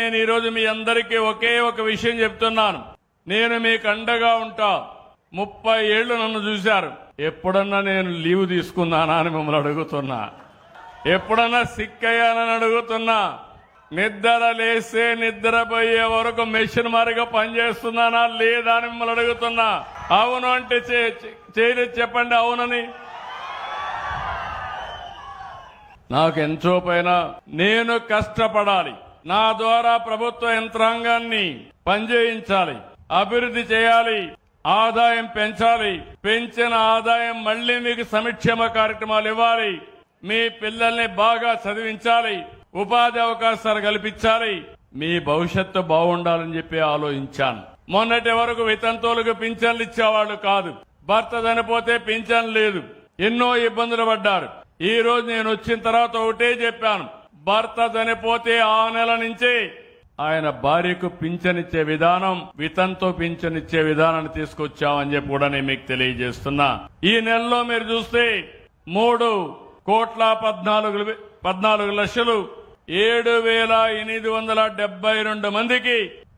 నేను ఈరోజు మీ అందరికీ ఒకే ఒక విషయం చెప్తున్నాను. నేను మీకు అండగా ఉంటా. ముప్పై ఏళ్ళు నన్ను చూశారు. ఎప్పుడన్నా నేను లీవ్ తీసుకున్నానా అని మిమ్మల్ని అడుగుతున్నా. ఎప్పుడన్నా సిక్ అయ్యానని అడుగుతున్నా. నిద్ర లేస్తే నిద్రపోయే వరకు మెషిన్ మారిగా పనిచేస్తున్నానా లేదా అని మిమ్మల్ని అడుగుతున్నా. అవును అంటే చేయలేదు చెప్పండి అవునని. నాకు ఎంతో పైన నేను కష్టపడాలి. నా ద్వారా ప్రభుత్వ యంత్రాంగాన్ని పనిచేయించాలి అభివృద్ధి చేయాలి ఆదాయం పెంచాలి పెంచిన ఆదాయం మళ్ళీ మీకు సంక్షేమ కార్యక్రమాలు ఇవ్వాలి మీ పిల్లల్ని బాగా చదివించాలి ఉపాధి అవకాశాలు కల్పించాలి మీ భవిష్యత్తు బాగుండాలని చెప్పి ఆలోచించాను. మొన్నటి వరకు వితంతువులకు పింఛన్లు ఇచ్చేవాళ్ళు కాదు భర్త చనిపోతే పింఛన్ లేదు ఎన్నో ఇబ్బందులు పడ్డారు. ఈ రోజు నేను వచ్చిన తర్వాత ఒకటే చెప్పాను భర్త చనిపోతే ఆ నెల నుంచి ఆయన భార్యకు పింఛనిచ్చే విధానం వితంతో పింఛనిచ్చే విధానాన్ని తీసుకొచ్చామని చెప్పి కూడా నేను మీకు తెలియజేస్తున్నా. ఈ నెలలో మీరు చూస్తే మూడు కోట్ల పద్నాలుగు పద్నాలుగు లక్షలు ఏడు వేల ఎనిమిది వందల డెబ్బై రెండు మందికి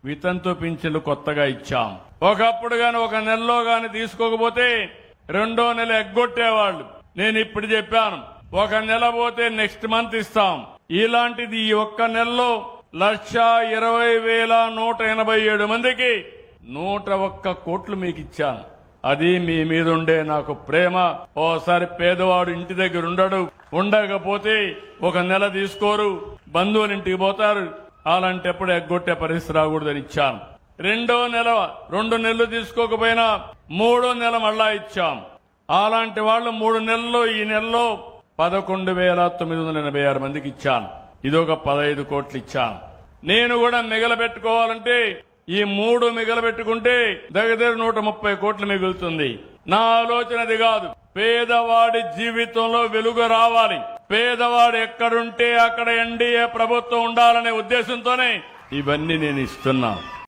వితంతు పింఛన్లు కొత్తగా ఇచ్చాం. ఒకప్పుడు గాని ఒక నెలలో గాని తీసుకోకపోతే రెండో నెల ఎగ్గొట్టేవాళ్ళు. నేను ఇప్పుడు చెప్పాను ఒక నెల పోతే నెక్స్ట్ మంత్ ఇస్తాం. ఇలాంటిది ఈ ఒక్క నెలలో లక్ష ఇరవై వేల నూట ఎనభై ఏడు మందికి నూట ఒక్క కోట్లు మీకు ఇచ్చాను అది మీ మీద ఉండే నాకు ప్రేమ. ఓసారి పేదవాడు ఇంటి దగ్గర ఉండడు. ఉండకపోతే ఒక నెల తీసుకోరు. బంధువులు ఇంటికి పోతారు. అలాంటప్పుడు ఎగ్గొట్టే పరిస్థితి రాకూడదని ఇచ్చాను. రెండో నెల రెండు నెలలు తీసుకోకపోయినా మూడో నెల మళ్ళా ఇచ్చాం. అలాంటి వాళ్ళు మూడు నెలల్లో ఈ నెలలో పదకొండు వేల తొమ్మిది వందల ఎనభై ఆరు మందికి ఇచ్చాను. ఇది ఒక పదహైదు కోట్లు ఇచ్చాను. నేను కూడా మిగలబెట్టుకోవాలంటే ఈ మూడు మిగలబెట్టుకుంటే దగ్గర నూట ముప్పై కోట్లు మిగులుతుంది నా ఆలోచన అది కాదు. పేదవాడి జీవితంలో వెలుగు రావాలి. పేదవాడు ఎక్కడుంటే అక్కడ ఎన్డీఏ ప్రభుత్వం ఉండాలనే ఉద్దేశంతోనే ఇవన్నీ నేను ఇస్తున్నా.